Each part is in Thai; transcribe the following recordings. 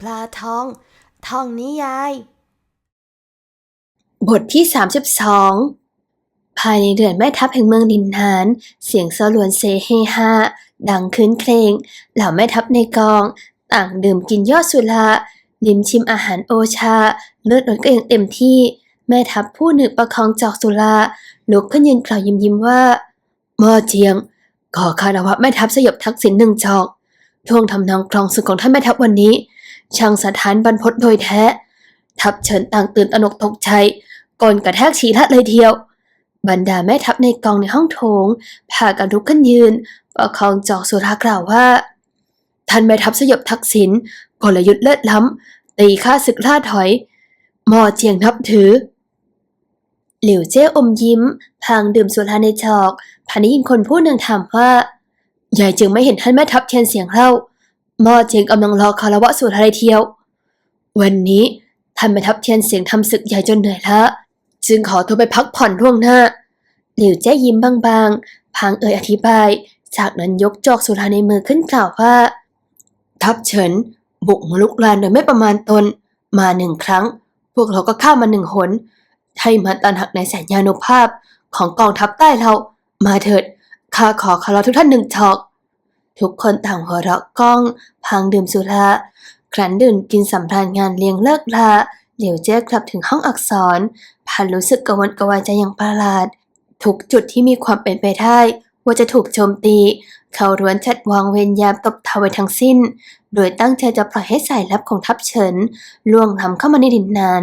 ปลาทอง ทองนิยาย บทที่ 32 ภายในเรือนแม่ทัพแห่งเมืองดินนาน เสียงสลวนเซเฮฮาดังคืนเครงเหล่าแม่ทัพในกอง ต่างดื่มกินยอดสุราลิมชิมอาหารโอชา เลือดรดก็ยังเต็มที่ แม่ทัพผู้หนึ่งประคองจอกสุราลุกขึ้นยืนกล่าวยิ้มยิ้มว่าม่อเจียง ขอคารวะแม่ทัพสยบทักษิณหนึ่งจอกท่วงทำนองครองศึกของท่านแม่ทัพวันนี้ ช่างสถานบรรพตโดยแท้ ทัพเฉินต่างตื่นตระหนกตกใจก่อนกระแทกฉีละเลยเทียว บรรดาแม่ทัพในกองในห้องโถงพากันลุกขึ้นยืน ประคองจอกสุรากล่าวว่า ท่านแม่ทัพสยบทักษิณกลยุทธ์เลิศล้ำตีข้าศึกล่าถอยหมอเจียงนับถือ หลิวเจ้อมยิ้มพางดื่มสุราในจอกพาได้ยินคนผู้หนึ่งถามว่ายายจึงไม่เห็นท่านแม่ทัพเทียนเสียงเล่าหมอเจงกำลังรอคารวะสุราเลยเทียว วันนี้ท่านแม่ทัพเทียนเสียงทำศึกใหญ่จนเหนื่อยละจึงขอตัวไปพักผ่อนล่วงหน้า หลิวเจ้ยิ้มบางๆพางเอ่ยอธิบาย จากนั้นยกจอกสุราในมือขึ้นกล่าวว่า ทัพเฉินบุกมาลุกลานโดยไม่ประมาณตน มาหนึ่งครั้ง พวกเราก็ฆ่ามาหนึ่งหน ให้มาตันหักในแสนยานุภาพของกองทัพใต้เรา มาเถิด ข้าขอคารวทุกท่านหนึ่งจอก ทุกคนต่างหัวเราะก้อง พังดื่มสุราครั้นดื่มกินสำราญงานเลี้ยงเลิกลาเหลียวเจ้กลับถึงห้องอักษรพันรู้สึกกระวนกระวายใจอย่างประหลาด ทุกจุดที่มีความเป็นไปได้ว่าจะถูกโจมตี เขาร้วนจัดวางเวรยามตบเทาไว้ทั้งสิ้น โดยตั้งใจจะปล่อยให้สายลับของทัพเฉินล่วงล้ำเข้ามาในดินนั้น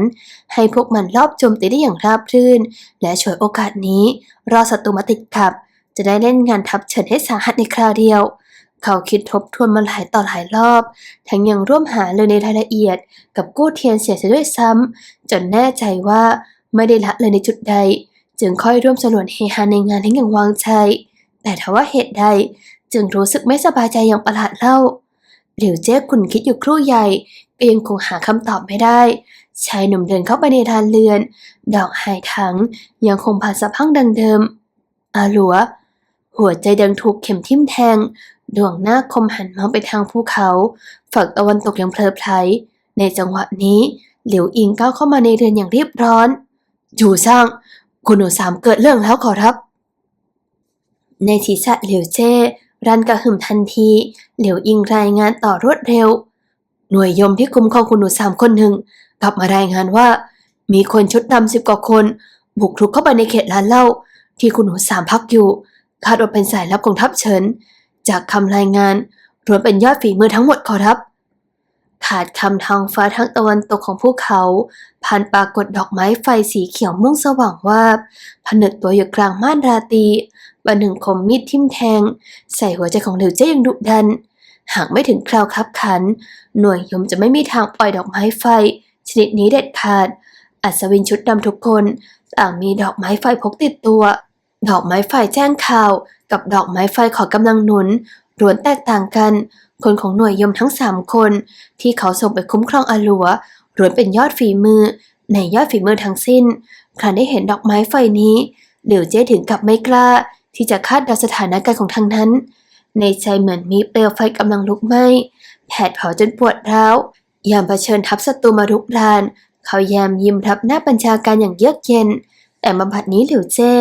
ให้พวกมันรอบโจมตีได้อย่างราบรื่น และฉวยโอกาสนี้รอศัตรูมาติดกับ จะได้เล่นงานทัพเฉินให้สาหัสในคราวเดียว เขาคิดทบทวนมาหลายต่อหลายรอบ ทั้งยังร่วมหาเลยในรายละเอียด กับกู้เทียนเสียเสียด้วยซ้ำจนแน่ใจว่าไม่ได้ละเลยในจุดใด จึงค่อยร่วมสลวนเฮฮาในงานให้งอย่างวางใจแต่ทว่าเหตุใดจึงรู้สึกไม่สบายใจอย่างประหลาดเล่า หลิวเจ้คุนคิดอยู่ครู่ใหญ่ก็ยังคงหาคำตอบไม่ได้ ชายหนุ่มเดินเข้าไปในลานเรือน ดอกหายถัง ยังคงผ่านสะพังดังเดิม อาหลัว หัวใจดังถูกเข็มทิ่มแทง ดวงหน้าคมหันมองไปทางภูเขา ฝั่งตะวันตกอย่างเพลิดเพลในจังหวะนี้ หลิวอิงก้าวเข้ามาในเรือนอย่างรีบร้อนจู่ซ่าง คุณหนูสามเกิดเรื่องแล้วขอรับ ในศีรษะหลิวเจ้ รันกระหึ่มทันที เหลิวอิงรายงานต่อรวดเร็ว หน่วยยมที่คุมครองคุณหนูสามคนหนึ่งกลับมารายงานว่า มีคนชุดดำสิบกว่าคน บุกรุกเข้าไปในเขตร้านเหล้าที่คุณหนูสามพักอยู่ คาดว่าเป็นสายลับของทัพเฉิน จากคำรายงานรวมเป็นยอดฝีมือทั้งหมดขอรับ ขาดคำทางฟ้าทั้งตะวันตกของภูเขา ผ่านปรากฏดอกไม้ไฟสีเขียวม่วงสว่างวาบผนึกตัวอยู่กลางม่านราตรี บันหนึ่งคมมีดทิ่มแทง ใส่หัวใจของหลิวเจ้ยยังดุดัน หากไม่ถึงคราวคับขัน หน่วยยมจะไม่มีทางปล่อยดอกไม้ไฟ ชนิดนี้เด็ดขาด อัศวินชุดดำทุกคนต่างมีดอกไม้ไฟพกติดตัว ดอกไม้ไฟแจ้งข่าว กับดอกไม้ไฟขอกำลังหนุนล้วนแตกต่างกัน คนของหน่วยยมทั้งสามคน ที่เขาส่งไปคุ้มครองอาลัวล้วนเป็นยอดฝีมือ ในยอดฝีมือทั้งสิ้นครั้นได้เห็นดอกไม้ไฟนี้หลิวเจ้ถึงกับไม่กล้า ที่จะคาดเดาสถานการณ์ของทางนั้น ในใจเหมือนมีเปลวไฟกำลังลุกไหม้แผดเผาจนปวดร้าวยามเผชิญทัพศัตรูมารุกราน เขายามยิ้มรับหน้าบัญชาการอย่างเยือกเย็น แต่มาบัดนี้หลิวเจ้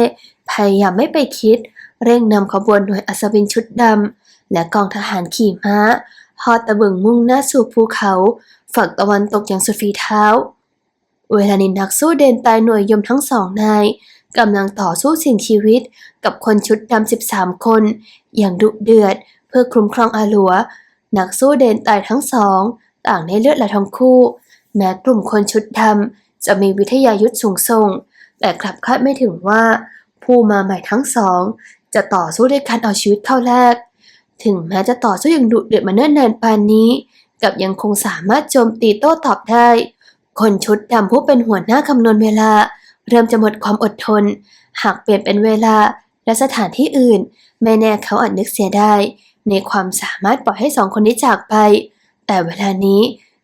พยายามไม่ไปคิด เร่งนำขบวนหน่วยอัศวินชุดดำและกองทหารขี่ม้าฮอตะบึงมุ่งหน้าสู่ภูเขา ฝั่งตะวันตกอย่างสุดฝีเท้า เวลานี้นักสู้เดนตายหน่วยยมทั้งสองนาย กำลังต่อสู้สี่งชีวิตกับคนชุดดำ13 คน อย่างดุเดือดเพื่อคุ้มครองอาหลัว นักสู้เดนตายทั้งสอง ต่างในเลือดและทั้งคู่ แม้กลุ่มคนชุดดำจะมีวิทยายุทธสูงส่ง แต่กลับคาดไม่ถึงว่า ผู้มาใหม่ทั้งสอง จะต่อสู้ด้วยการเอาชีวิตเข้าแลกถึงแม้จะต่อสู้อย่างดุเดือดมาเนิ่นนานปานนี้ กับยังคงสามารถโจมตีโต้ตอบได้ คนชุดดำผู้เป็นหัวหน้าคำนวณเวลา เริ่มจะหมดความอดทน หากเปลี่ยนเป็นเวลาและสถานที่อื่น ไม่แน่เขาอาจนึกเสียได้ ในความสามารถปล่อยให้สองคนนี้จากไป แต่เวลานี้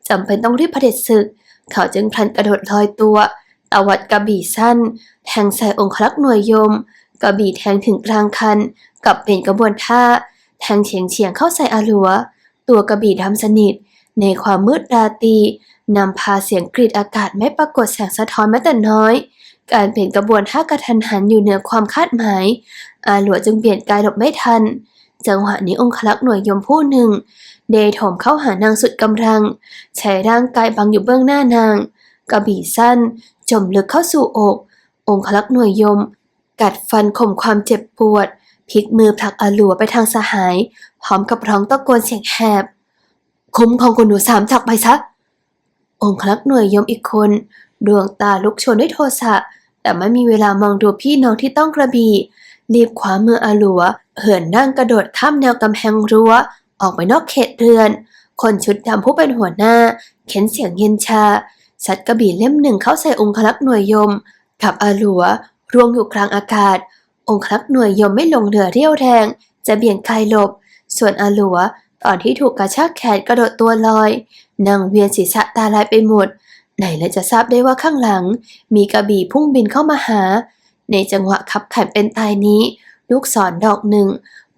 จำเป็นต้องรีบเผด็จศึก เขาจึงพลันกระโดดลอยตัวตวัดกระบี่สั้น แทงใส่องครักษ์หน่วยยม กระบี่แทงถึงกลางคัน กับเป็นกระบวนท่า แทงเฉียงเฉียงเข้าใส่อาหลัว ตัวกระบี่ดำสนิท ในความมืดราตรีนำพาเสียงกรีดอากาศไม่ปรากฏแสงสะท้อนแม้แต่น้อย การเปลี่ยนกระบวนท่ากระทันหันอยู่เหนือความคาดหมาย อาหลัวจึงเปลี่ยนกายหลบไม่ทัน จังหวะนี้องคลักษ์หน่วยยมผู้หนึ่ง เดโถมเข้าหานางสุดกำลัง ใช้ร่างกายบังอยู่เบื้องหน้านาง กระบี่สั้น จมลึกเข้าสู่อก องคลักษ์หน่วยยม กัดฟันข่มความเจ็บปวด พลิกมือผลักอาหลัวไปทางสหาย พร้อมกับร้องตะโกนเสียงแหบ คุ้มของคุณหนูสามจักไปซะองคลักษ์หน่วยยมอีกคน ดวงตาลุกโชนด้วยโทสะ แต่ไม่มีเวลามองดูพี่น้องที่ต้องกระบี่ รีบคว้ามืออาหลัว เหินนั่งกระโดดข้ามแนวกำแพงรั้ว ออกไปนอกเขตเรือน คนชุดดำผู้เป็นหัวหน้า เข็นเสียงเย็นชาสัดกระบี่เล่มหนึ่งเข้าใส่องคลักษ์หน่วยยม กับอาหลัวรวงอยู่กลางอากาศ องคลักษ์หน่วยยมไม่ลงเรือเรี่ยวแรงจะเบี่ยงกายหลบ ส่วนอาหลัวตอนที่ถูกกระชากแขนกระโดดตัวลอยนางเวียนศีรษะตาลายไปหมด ไหนและจะทราบได้ว่าข้างหลัง มีกระบี่พุ่งบินเข้ามาหา ในจังหวะขับขันเป็นตายนี้ ลูกศรดอกหนึ่ง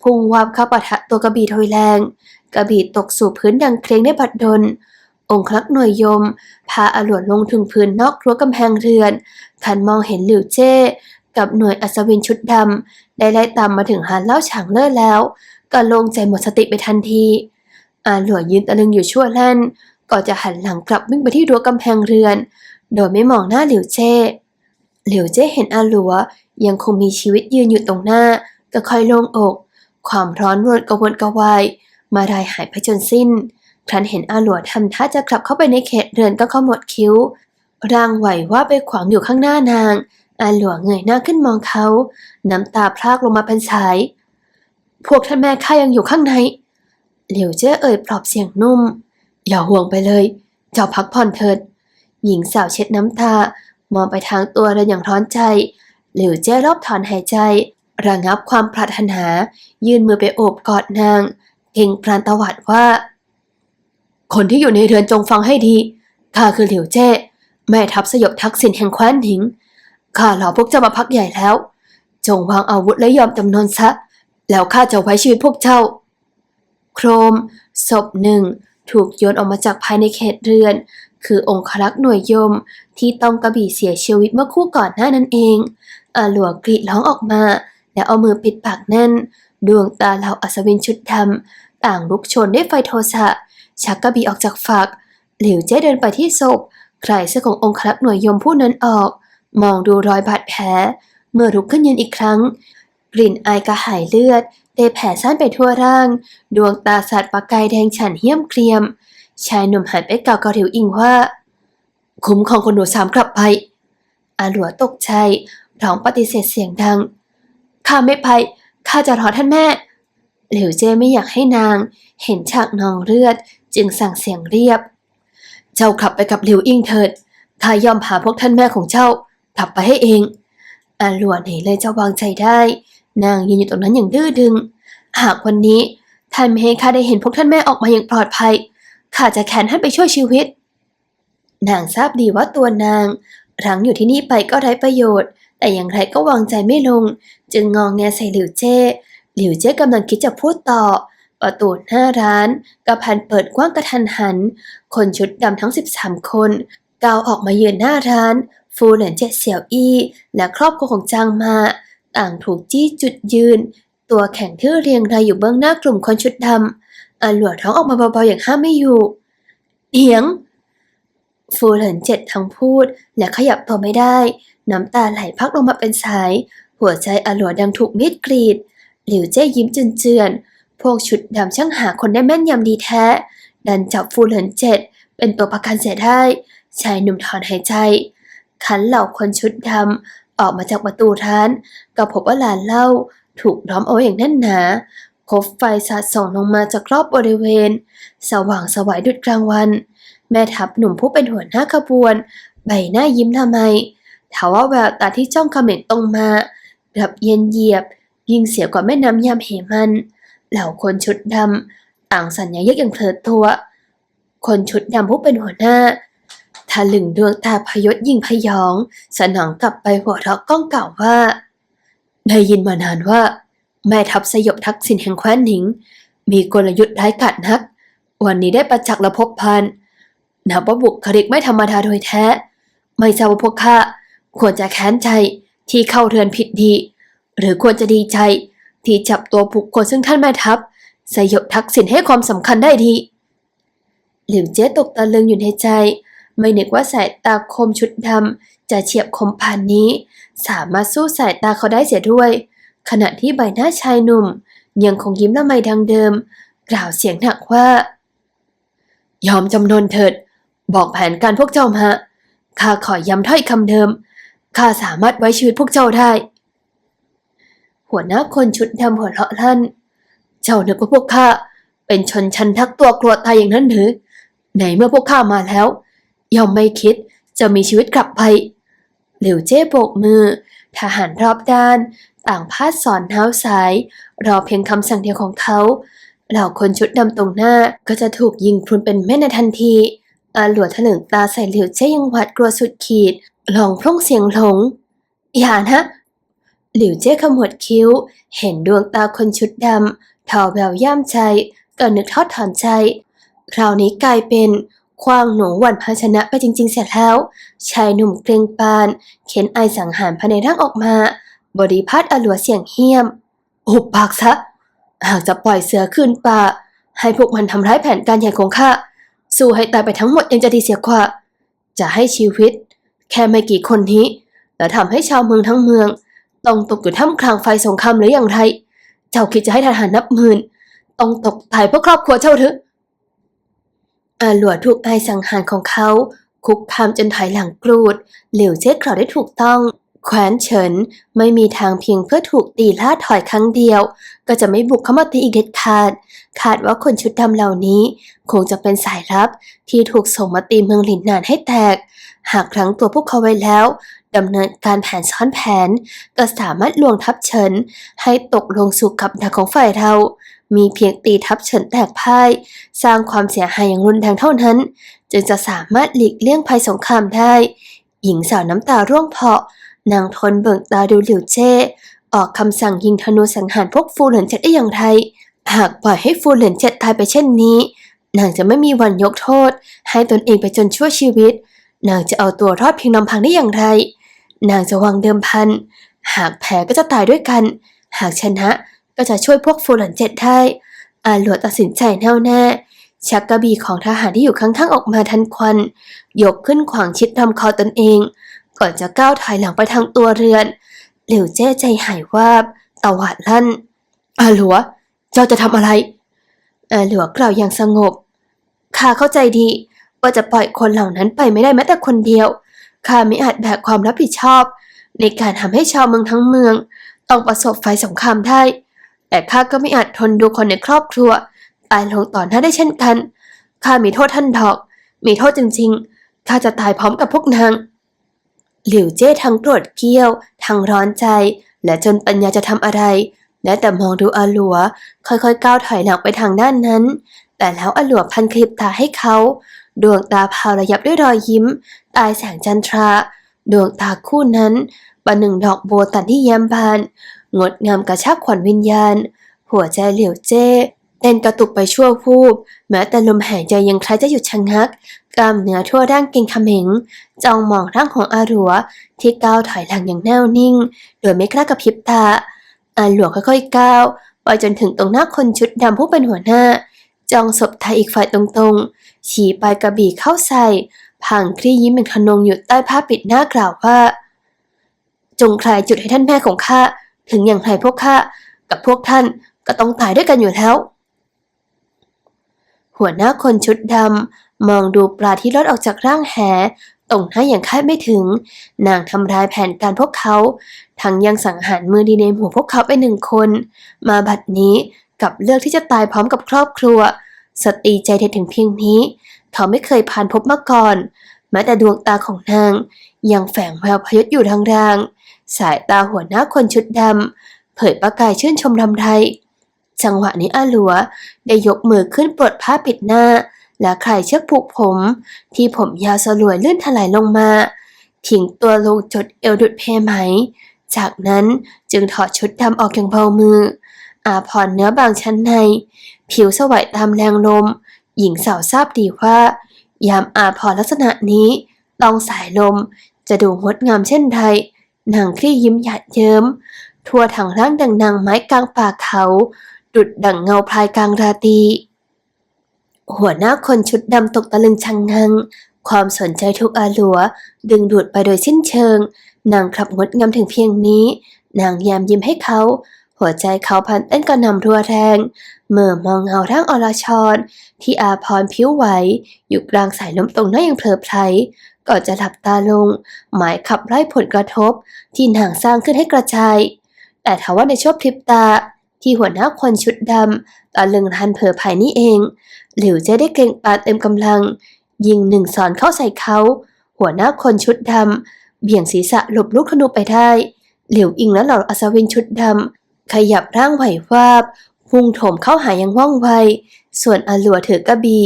พุ่งวาบเข้าปะทะตัวกระบี่ทอยแรง กระบี่ตกสู่พื้นดังเคลงได้บัดดล องคลักหน่วยยม พาอาหลวนลงถึงพื้นนอกรั้วกำแพงเรือนคันมองเห็นหลิวเจ้กับหน่วยอัศวินชุดดำได้ไล่ตามมาถึงหานเล่าฉางเล่อแล้ว ก็ลงใจหมดสติไปทันทีอาหลวนยืนตะลึงอยู่ชั่วแล่น ก่อจะหันหลังกลับวิ่งไปที่รั้วกำแพงเรือน โดยไม่มองหน้าหลิวเจ้หลิวเจ้เห็นอาหลัวยังคงมีชีวิตยืนอยู่ตรงหน้า ก็ค่อยโล่งอก ความร้อนรนกระวนกระวายมารายหายไปจนสิ้น ครั้นเห็นอาหลัวทำท่าจะกลับเข้าไปในเขตเรือนก็ขมวดคิ้ว ร่างไหวว่าไปขวางอยู่ข้างหน้านาง อาหลัวเงยหน้าขึ้นมองเขา น้ำตาพรากลงมาเป็นสาย พวกท่านแม่ข้ายังอยู่ข้างใน เหลิวเจ้เอ่ยปลอบเสียงนุ่ม อย่าห่วงไปเลย เจ้าพักผ่อนเถิด หญิงสาวเช็ดน้ำตามองไปทางตัวเรนอย่างร้อนใจ หลิวเจ้รอบถอนหายใจ ระงับความปรารถนา ยื่นมือไปโอบกอดนางเก่งปรานตวาดว่า คนที่อยู่ในเรือนจงฟังให้ดี ข้าคือหลิวเจ้ แม่ทัพสยบทักษิณแห่งแคว้นหนิง ข้าหล่าพวกเจ้ามาพักใหญ่แล้ว จงวางอาวุธและยอมจำนนซะ แล้วข้าจะไว้ชีวิตพวกเจ้า โครม ศพหนึ่ง ถูกโยนออกมาจากภายในเขตเรือน คือองครักษ์หน่วยยม ที่ต้องกระบี่เสียชีวิตเมื่อคู่ก่อนหน้านั้นเองอาหลัวกรีดร้องออกมา แล้วเอามือปิดปากแน่น ดวงตาเหล่าอัศวินชุดดำต่างลุกโชนด้วยไฟโทสะชักกระบี่ออกจากฝัก หลิวเจ้เดินไปที่ศพใครเสื้อขององครักษ์หน่วยยมผู้นั้นออก มองดูรอยบาดแผล เมื่อลุกขึ้นยืนอีกครั้ง กลิ่นอายกระหายเลือดได้แผ่ซ่านไปทั่วร่าง ดวงตาสัตว์ประกายแดงฉันเหี้ยมเกรียม ชายหนุ่มหันไปกล่าวกับหลิวอิงว่า คุ้มของคนหนูสามกลับไป อาหลัวตกใจร้องปฏิเสธเสียงดัง ข้าไม่ไป ข้าจะรอท่านแม่ หลิวเจ้ไม่อยากให้นาง เห็นฉากนองเลือดจึงสั่งเสียงเรียบ เจ้ากลับไปกับหลิวอิงเถิด ข้ายอมพาพวกท่านแม่ของเจ้ากลับไปให้เองอาหลวนไหนเลยจะวางใจได้ นางยืนอยู่ตรงนั้นอย่างดื้อดึง หากวันนี้ท่านไม่ให้ข้าได้เห็นพวกท่านแม่ออกมาอย่างปลอดภัยข้าจะแค้นท่านไปช่วยชีวิต นางทราบดีว่าตัวนางรั้งอยู่ที่นี่ไปก็ไร้ประโยชน์ แต่อย่างไรก็วางใจไม่ลง จึงงองแงใส่หลิวเจ้หลิวเจ้กำลังคิดจะพูดต่อ ประตูหน้าร้านกระพันเปิดกว้างกระทันหัน คนชุดดำทั้ง 13 คนก้าวออกมายืนหน้าร้าน ฟูเหลินเจ็ดเสี่ยวอี้ และครอบครัวของจางมา ต่างถูกจี้จุดยืน ตัวแข็งทื่อเรียงรายอยู่เบื้องหน้ากลุ่มคนชุดดำอาหลวดร้องออกมาเบาๆอย่างห้ามไม่อยู่เหียง ฟูเหลินเจ็ดทั้งพูด และขยับตัวไม่ได้ น้ำตาไหลพักลงมาเป็นสาย หัวใจอาหลวดดังถูกมีดกรีด หลิวเจ้ยิ้มเจือนๆพวกชุดดำช่างหาคนได้แม่นยำดีแท้ ดันจับฟูเหลินเจ็ดเป็นตัวประกันเสียได้ชายหนุ่มถอนหายใจ ขันเหล่าคนชุดดำ ออกมาจากประตูร้าน ก็พบว่าร้านเหล้าถูกล้อมเอาไว้อย่างแน่นหนาคบไฟสาดส่องลงมาจากรอบบริเวณ สว่างสวายดุจกลางวัน แม่ทัพหนุ่มผู้เป็นหัวหน้าขบวน ใบหน้ายิ้มทำไมถาว่าแววตาที่จ้องเขม็งตรงมากับเย็นเยียบ ยิ่งเสียกว่าแม่น้ำยามเหมัน เหล่าคนชุดดำต่างสัญญาเยกอย่างเพลิดตัว คนชุดดำผู้เป็นหัวหน้า ทะลึงดวงตาพยศยิ่งพยอง สนองกลับไปหัวเราะก้องกล่าวว่า ได้ยินมานานว่า แม่ทัพสยบทักษิณแห่งแคว้นหนิง มีกลยุทธ์ร้ายกาจนัก วันนี้ได้ประจักษ์และพบพันนับว่าบุคลิกไม่ธรรมดาโดยแท้ ไม่ทราบว่าพวกข้าควรจะแค้นใจที่เข้าเรือนผิดดี หรือควรจะดีใจที่จับตัวบุคคลซึ่งท่านแม่ทัพสยบทักษิณให้ความสำคัญได้ดีหลิวเจ๊ตกตะลึงอยู่ในใจ ไม่นึกว่าสายตาคมชุดดำจะเฉียบคมพานนี้ สามารถสู้สายตาเขาได้เสียด้วย ขณะที่ใบหน้าชายหนุ่ม ยังคงยิ้มละไมดังเดิม กล่าวเสียงหนักว่า ยอมจำนนเถิด บอกแผนการพวกเจ้ามาข้าขอย้ำถ้อยคำเดิมข้าสามารถไว้ชีวิตพวกเจ้าได้ หัวหน้าคนชุดดำหัวเราะลั่น เจ้านึกว่าพวกข้าเป็นชนชั้นทักตัวกลัวตายอย่างนั้นหรือในเมื่อพวกข้ามาแล้ว ย่อมไม่คิดจะมีชีวิตกลับไปหลิวเจ้โบกมือ ทหารรอบด้าน ต่างพาดสอนเท้าสาย รอเพียงคำสั่งเดียวของเขาเหล่าคนชุดดำตรงหน้าก็จะถูกยิงพรุนเป็นแม่ในทันที อาหลวดถลึงตาใส่หลิวเจ้ยังหวาดกลัวสุดขีดลองพร่งเสียงหลง อย่านะ หลิวเจ้ขมวดคิ้ว เห็นดวงตาคนชุดดำทอแววย่ามใจก็นึกทอดถอนใจ คราวนี้กลายเป็น คว้างหนูหวันภาชนะไปจริง ๆ เสร็จแล้ว ชายหนุ่มเกรงปาน เข็นไอสังหารภายในร่างออกมา บริพาทอลัวเสียงเฮี้ยมอุบปากซะ หากจะปล่อยเสือขึ้นป่า ให้พวกมันทำร้ายแผนการใหญ่ของข้า สู้ให้ตายไปทั้งหมดยังจะดีเสียกว่า จะให้ชีวิต แค่ไม่กี่คนนี้ แล้วทำให้ชาวเมืองทั้งเมือง ต้องตกอยู่ท่ามกลางไฟสงครามหรืออย่างไร เจ้าคิดจะให้ทหารนับหมื่น ต้องตกตายเพื่อครอบครัวเจ้าหรือ อาหลัวถูกไอสังหารของเขา คุกคามจนถอยหลังกรูด หลิวเจ๊กล่าได้ถูกต้อง แขวนเฉินไม่มีทางเพียงเพื่อถูกตีล่าถอยครั้งเดียว ก็จะไม่บุกเข้ามาตีอีกเด็ดขาด คาดว่าคนชุดดำเหล่านี้ คงจะเป็นสายลับที่ถูกส่งมาตีเมืองหลินนานให้แตก หากครั้งตัวพวกเขาไว้แล้ว ดำเนินการแผนซ้อนแผน ก็สามารถลวงทัพเฉิน ให้ตกลงสู่กับดักของฝ่ายเรา มีเพียงตีทัพเฉินแตกพ่าย สร้างความเสียหายอย่างรุนแรงเท่านั้น จึงจะสามารถหลีกเลี่ยงภัยสงครามได้ หญิงสาวน้ำตาร่วงเพาะนางทนเบิ่งตาดูหลิวเจ้ออกคำสั่งยิงธนูสังหารพวกฟูเหลินเจ็ดได้อย่างไร หากปล่อยให้ฟูเหลินเจ็ดตายไปเช่นนี้ นางจะไม่มีวันยกโทษ ให้ตนเองไปจนชั่วชีวิต นางจะเอาตัวรอดเพียงลำพังได้อย่างไร นางจะวางเดิมพัน หากแพ้ก็จะตายด้วยกัน หากชนะก็จะช่วยพวกฟูหลันเจ็ดได้ อาหลวดตัดสินใจแน่วแน่ ชักกระบี่ของทหารที่อยู่ข้างๆออกมาทันควัน ยกขึ้นขวางชิดลำคอตนเอง ก่อนจะก้าวถอยหลังไปทางตัวเรือน เหลียวเจ้ใจหายวาบตวาดลั่น อาหลัวเจ้าจะทำอะไร อาหลัวกล่าวอย่างสงบข้าเข้าใจดีว่าจะปล่อยคนเหล่านั้นไปไม่ได้แม้แต่คนเดียว ข้าไม่อาจแบกความรับผิดชอบ ในการทำให้ชาวเมืองทั้งเมือง ต้องประสบไฟสงครามได้ แต่ข้าก็ไม่อาจทนดูคนในครอบครัว ตายลงต่อหน้าได้เช่นกัน ข้ามีโทษท่านดอก มีโทษจริงๆ ข้าจะตายพร้อมกับพวกนาง หลิวเจ้ทั้งโกรธเกี้ยว ทั้งร้อนใจ และจนปัญญาจะทำอะไรและแต่มองดูอาหลัว ค่อยๆ ก้าวถอยหลังไปทางด้านนั้น แต่แล้วอาหลัวพันคลิปตาให้เขา ดวงตาพาวระยับด้วยรอยยิ้ม ตายแสงจันทรา ดวงตาคู่นั้นประหนึ่งดอกโบตันที่แย้มบาน งดงามกระชากขวัญวิญญาณ หัวใจเหลียวเจ้เต้นกระตุกไปชั่ววูบแม้แต่ลมหายใจยังคล้ายจะหยุดชะงัก กล้ามเนื้อทั่วร่างเกร็งเขม็งจ้องมองร่างของอาหลัวที่ก้าวถอยหลังอย่างแน่วนิ่ง โดยไม่กล้ากระพริบตาอาหลัวค่อยๆก้าวไปจนถึงตรงหน้าคนชุดดำผู้เป็นหัวหน้า จ้องศพไทยอีกฝ่ายตรงๆ ฉีปลายกระบี่เข้าใส่พลางคลี่ยิ้มเป็นขนงอยู่ใต้ผ้าปิดหน้ากล่าวว่า จงคลายจุดให้ท่านแม่ของข้า ถึงอย่างไรพวกข้า กับพวกท่านก็ต้องตายด้วยกันอยู่แล้ว หัวหน้าคนชุดดำมองดูปลาที่ลอดออกจากร่างแหตรงหน้าอย่างคาดไม่ถึง นางทำลายแผนการพวกเขา ทั้งยังสังหารมือดีในหมู่พวกเขาไปหนึ่งคน มาบัดนี้ กับเลือกที่จะตายพร้อมกับครอบครัว สตรีใจเด็ดถึงเพียงนี้เขาไม่เคยผ่านพบมาก่อน แม้แต่ดวงตาของนาง ยังแฝงแววพยศอยู่ทางรางๆ สายตาหัวหน้าคนชุดดำเผยประกายชื่นชมรำไทยจังหวะนี้อาหลัวได้ยกมือขึ้นปลดผ้าปิดหน้า และใครเชือกผูกผม ที่ผมยาวสลวยลื่นถลายลงมาทิ้งตัวลงจดเอวดุดเพไหม จากนั้นจึงถอดชุดดำออกอย่างเบามือ อาพรณ์เนื้อบางชั้นใน ผิวสวยตามแรงลม หญิงสาวทราบดีว่า ยามอาพรณ์ลักษณะนี้ลองสายลมจะดูงดงามเช่นใดนางคลี่ยิ้มหยาดเยิ้ม ทั่วทั้งร่างดังนางไม้กลางป่าเขา ดุดดังเงาพลายกลางราตรีหัวหน้าคนชุดดำตกตะลึงชังงัง ความสนใจทุกอาหลัว ดึงดูดไปโดยสิ้นเชิง นางขับงดงามถึงเพียงนี้ นางยามยิ้มให้เขา หัวใจเขาพันเต้นกระหน่ำรัวแรง เมื่อมองเงาร่างอรชร ที่อาพรผิวไหว อยู่กลางสายลมตรงหน้าอย่างเพลิดเพลยก่อนจะหลับตาลง หมายขับไล่ผลกระทบ ที่นางสร้างขึ้นให้กระจาย แต่ทว่าในช่วงพริบตาที่หัวหน้าคนชุดดำตะลึงทันเผลอภายนี่เอง หลิวเจะได้เกรงปาเต็มกำลัง ยิงหนึ่งสอนเข้าใส่เขา หัวหน้าคนชุดดำเบี่ยงศีรษะหลบลูกธนูไปได้หลิวอิงและเหล่าอัศวินชุดดำ ขยับร่างไหววาบพุ่งโถมเข้าหาอย่างว่องไว ส่วนอาหลัวถือกระบี่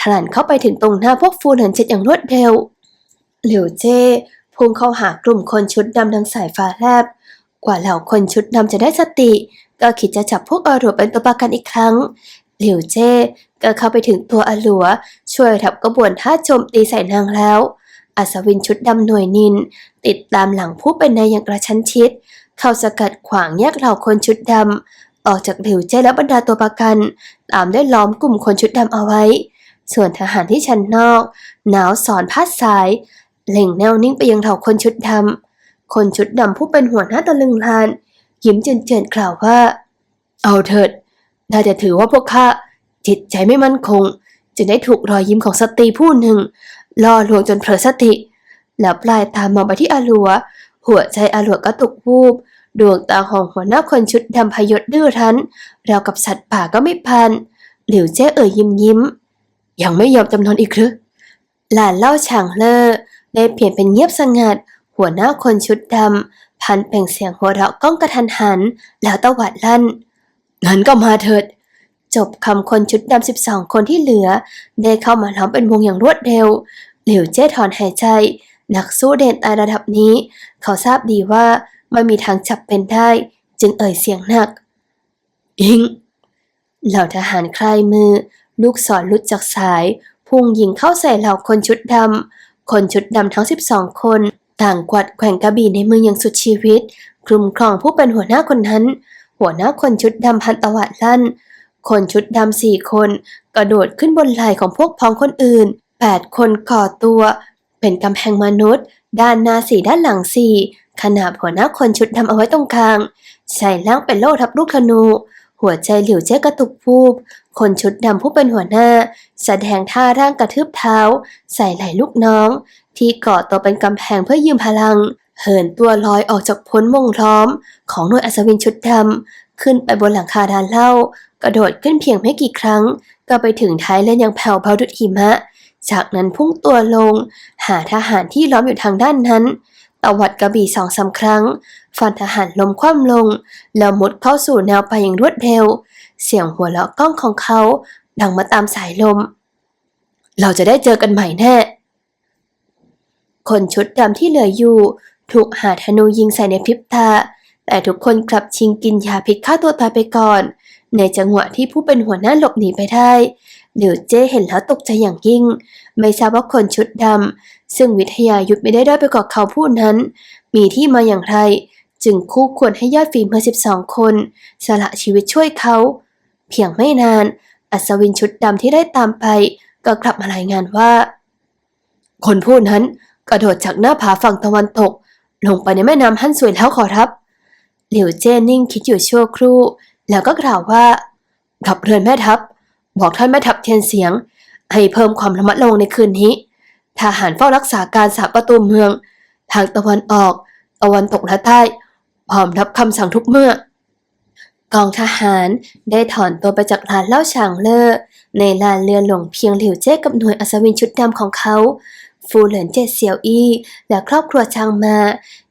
ถลันเข้าไปถึงตรงหน้าพวกฟูเหลินเจ็ดอย่างรวดเร็วหลิวเจ้พุ่งเข้าหากลุ่มคนชุดดำดังสายฟ้าแลบ กว่าเหล่าคนชุดดำจะได้สติ ก็คิดจะจับพวกอาหลัวเป็นตัวประกันอีกครั้งหลิวเจ้ก็เข้าไปถึงตัวอาหลัว ช่วยทับกระบวนท่าโจมตีใส่นางแล้วอัศวินชุดดำหน่วยนิน ติดตามหลังผู้เป็นนายอย่างกระชั้นชิด เข้าสกัดขวางแยกเหล่าคนชุดดำออกจากหลิวเจ้และบรรดาตัวประกัน ตามด้วยล้อมกลุ่มคนชุดดำเอาไว้ ส่วนทหารที่ชั้นนอก หนาวสอนพัดสายเล็งแนวนิ่งไปยังเหล่าคนชุดดำคนชุดดำผู้เป็นหัวหน้าตะลึงลาน ยิ้มเจือนๆกล่าวว่า เอาเถิดน่าจะถือว่าพวกข้าจิตใจไม่มั่นคงจึงได้ถูกรอยยิ้มของสตรีผู้หนึ่งล่อลวงจนเผลอสติ แล้วปลายตามองไปที่อาลัว หัวใจอาหลัวก็ตกวูบ ดวงตาของหัวหน้าคนชุดดำพยศดื้อรั้นรากับสัตว์ป่าก็ไม่พัน หลิวเจ้เอ่ยยิ้มยิ้ม ยังไม่ยอมจำนนอีกหรือหลานเล่าฉางเลอได้เปลี่ยนเป็นเงียบสงัด หัวหน้าคนชุดดำพันเปล่งเสียงหัวเราะก้องกระทันหัน แล้วตวัดลั่นงั้นก็มาเถิด จบคำคนชุดดำสิบสองคนที่เหลือ ได้เข้ามาล้อมเป็นวงอย่างรวดเร็ว หลิวเจ้ถอนหายใจ นักสู้เด่นตายระดับนี้ เขาทราบดีว่าไม่มีทางจับเป็นได้ จึงเอ่ยเสียงหนัก อิง เหล่าทหารคลายมือ ลูกศรลุดจากสาย พุ่งยิงเข้าใส่เหล่าคนชุดดำคนชุดดำทั้ง 12 คน ต่างกวัดแกว่งกระบี่ในมืออย่างสุดชีวิตคลุมครองผู้เป็นหัวหน้าคนนั้น หัวหน้าคนชุดดำพันตวัดลั่น คนชุดดำสี่คน กระโดดขึ้นบนไหล่ของพวกพ้องคนอื่น 8 คนก่อตัว เป็นกำแพงมนุษย์ ด้านหน้าสี่ด้านหลังสี่ขนาบหัวหน้าคนชุดดำเอาไว้ตรงกลางใส่ล่างเป็นโล่ทับลูกธนู หัวใจหลิวเจ๊กระตุกวูบคนชุดดำผู้เป็นหัวหน้า แสดงท่าร่างกระทืบเท้า ใส่ไหล่ลูกน้อง ที่ก่อตัวเป็นกำแพงเพื่อยืมพลัง เหินตัวลอยออกจากพ้นวงล้อม ของหน่วยอัศวินชุดดำขึ้นไปบนหลังคาดานเหล้ากระโดดขึ้นเพียงไม่กี่ครั้ง ก็ไปถึงท้ายเลนอย่างแผ่วเบาดุดหิมะ จากนั้นพุ่งตัวลง หาทหารที่ล้อมอยู่ทางด้านนั้นตวัดกระบี่สองสามครั้ง ฟันทหารล้มคว่ำลง แล้วมุดเข้าสู่แนวไปอย่างรวดเร็ว เสียงหัวเราะก้องของเขา ดังมาตามสายลม เราจะได้เจอกันใหม่แน่ คนชุดดำที่เหลืออยู่ ถูกหาธนูยิงใส่ในพริบตา แต่ทุกคนกลับชิงกินยาพิษฆ่าตัวตายไปก่อน ในจังหวะที่ผู้เป็นหัวหน้าหลบหนีไปได้ หลิวเจ้เห็นแล้วตกใจอย่างยิ่ง ไม่ทราบว่าคนชุดดำซึ่งวิทยายุทธไม่ได้ด้อยไปกว่าเขาผู้นั้น มีที่มาอย่างไร จึงคู่ควรให้ยอดฝีมือ12 คน สละชีวิตช่วยเขา เพียงไม่นาน อัศวินชุดดำที่ได้ตามไป ก็กลับมารายงานว่า คนผู้นั้นกระโดดจากหน้าผาฝั่งตะวันตก ลงไปในแม่น้ำฮั่นสวยแล้วขอรับหลิวเจนิ่งคิดอยู่ชั่วครู่ แล้วก็กล่าวว่า ขับเรือนแม่ทัพ บอกท่านแม่ทัพเทียนเสียง ให้เพิ่มความระมัดระวังในคืนนี้ ทหารเฝ้ารักษาการสามประตูเมือง ทางตะวันออก ตะวันตกและใต้ พร้อมรับคำสั่งทุกเมื่อกองทหารได้ถอนตัวไปจากลานเล่าฉางเลอในลานเรือหลวงเพียงหลิวเจ้กับหน่วยอัศวินชุดดำของเขา ฟูเหลินเจ็ดเซียวอี้และครอบครัวชางมา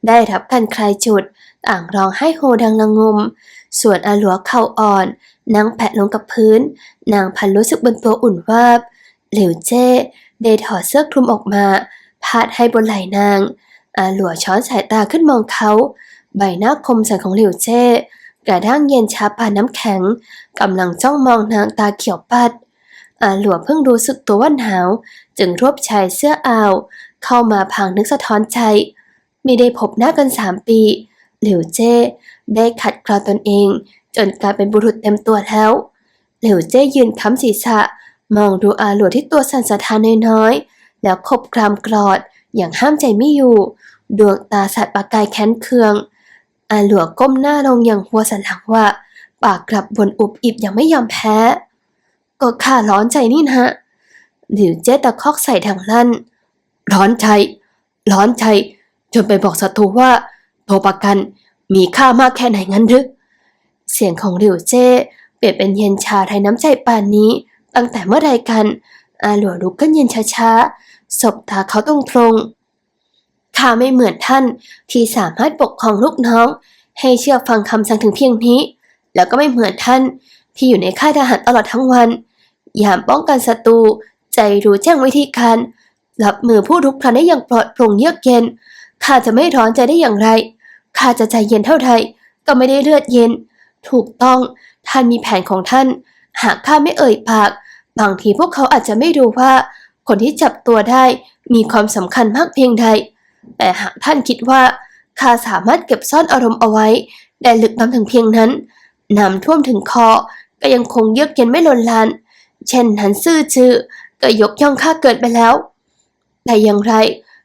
ได้รับการคลายจุด ต่างร้องไห้โฮดังระงม ส่วนอาหลัวเข่าอ่อน นั่งแผะลงกับพื้น นางพันรู้สึกบนตัวอุ่นวาบหลิวเจ้ได้ถอดเสื้อคลุมออกมา พาดให้บนไหล่นาง อาหลัวช้อนสายตาขึ้นมองเขา ใบหน้าคมสันของหลิวเจ้กระด้างเย็นชาปานน้ำแข็งกำลังจ้องมองนางตาเขียวปัด อาหลัวเพิ่งรู้สึกตัวว่าหนาว จึงรวบชายเสื้ออาว เข้ามาพางนึกสะท้อนใจ ไม่ได้พบหน้ากันสามปีหลิวเจ้ได้ขัดกลาตนเอง จนกลายเป็นบุรุษเต็มตัวแล้วเหลวเจ้ยืนค้ำศีรษะ มองดูอาหลัวที่ตัวสั่นสะท้านน้อยๆ แล้วคบกรามกรอดอย่างห้ามใจไม่อยู่ ดวงตาสัตว์ประกายแค้นเคือง อาหลัวก้มหน้าลงอย่างหัวสันหลังว่า ปากกลับบนอุบอิบยังไม่ยอมแพ้ ก็ข้าร้อนใจนี่นะหลิวเจ้ตะคอกใส่ทางลั่น ร้อนใจ ร้อนใจจนไปบอกศัตรูว่าตัวประกันมีค่ามากแค่ไหนงั้นหรือ เสียงของหลิวเจ้เปลี่ยนเป็นเย็นชาไทยน้ำใจป่านนี้ ตั้งแต่เมื่อใดกัน อาหลัวลุกขึ้นยืนช้าๆสบตาเขาตรงๆข้าไม่เหมือนท่านที่สามารถปกครองลูกน้อง ให้เชื่อฟังคำสั่งถึงเพียงนี้ แล้วก็ไม่เหมือนท่านที่อยู่ในค่ายทหารตลอดทั้งวัน ยามป้องกันศัตรูใจรู้แจ้งวิธีการรับมือผู้รุกพลันได้อย่างปลอดโปร่งเยือกเย็นข้าจะไม่ร้อนใจได้อย่างไรข้าจะใจเย็นเท่าใดก็ไม่ได้เลือดเย็น ถูกต้อง ท่านมีแผนของท่าน หากข้าไม่เอ่ยปาก บางทีพวกเขาอาจจะไม่รู้ว่า คนที่จับตัวได้มีความสำคัญมากเพียงใด แต่หากท่านคิดว่าข้าสามารถเก็บซ่อนอารมณ์เอาไว้ ได้ลึกน้ำถึงเพียงนั้น น้ำท่วมถึงคอ ก็ยังคงเยือกเย็นไม่ลนลาน เช่นนั้นซื่อจือก็ยกย่องข้าเกินไปแล้ว แต่อย่างไร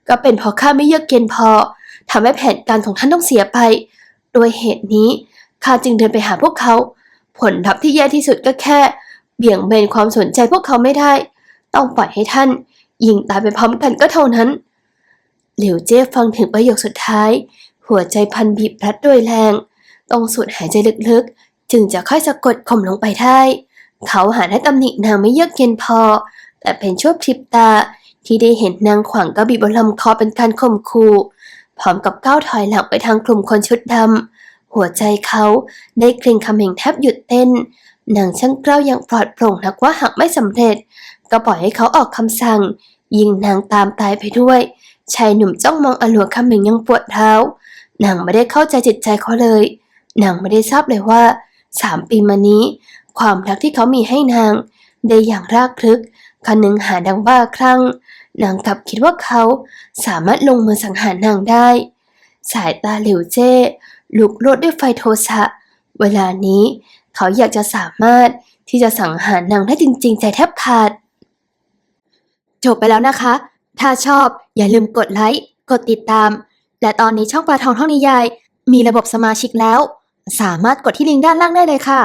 ก็เป็นเพราะข้าไม่เยือกเย็นพอทำให้แผนการของท่านต้องเสียไป โดยเหตุนี้ ข้าจึงเดินไปหาพวกเขา ผลลัพธ์ที่แย่ที่สุดก็แค่ เบี่ยงเบนความสนใจพวกเขาไม่ได้ ต้องปล่อยให้ท่านยิงตายไปพร้อมกันก็เท่านั้น เหลิวเจ้ฟังถึงประโยคสุดท้าย หัวใจพันบีบพลัดโดยแรง ต้องสูดหายใจลึกๆ จึงจะค่อยสะกดข่มลงไปได้ เขาหาได้ตำหนินางไม่เยือกเย็นพอ แต่เป็นชั่วพริบตาที่ได้เห็นนางขวางกระบี่บนลำคอเป็นการข่มขู่พร้อมกับก้าวถอยหลังไปทางกลุ่มคนชุดดำ หัวใจเขาได้เกรงคำเหงแทบหยุดเต้นนางช่างกล้าวอย่างปลอดโปร่งนักว่าหากไม่สำเร็จ ก็ปล่อยให้เขาออกคำสั่ง ยิงนางตามตายไปด้วย ชายหนุ่มจ้องมองอลัวคำเห่งยังปวดเท้า นางไม่ได้เข้าใจจิตใจเขาเลย นางไม่ได้ทราบเลยว่าสามปีมานี้ ความรักที่เขามีให้นาง ได้อย่างรากลึกคันหนึ่งหาดังบ้าคลั่ง นางกลับคิดว่าเขาสามารถลงมือสังหารนางได้ สายตาเหลิวเจ้ ลุกโลดด้วยไฟโทสะ เวลานี้เขาอยากจะสามารถที่จะสังหารนางได้จริงๆ ใจแทบขาด จบไปแล้วนะคะ ถ้าชอบอย่าลืมกดไลค์ กดติดตาม และตอนนี้ช่องปลาทองท่องนิยาย มีระบบสมาชิกแล้ว สามารถกดที่ลิงก์ด้านล่างได้เลยค่ะ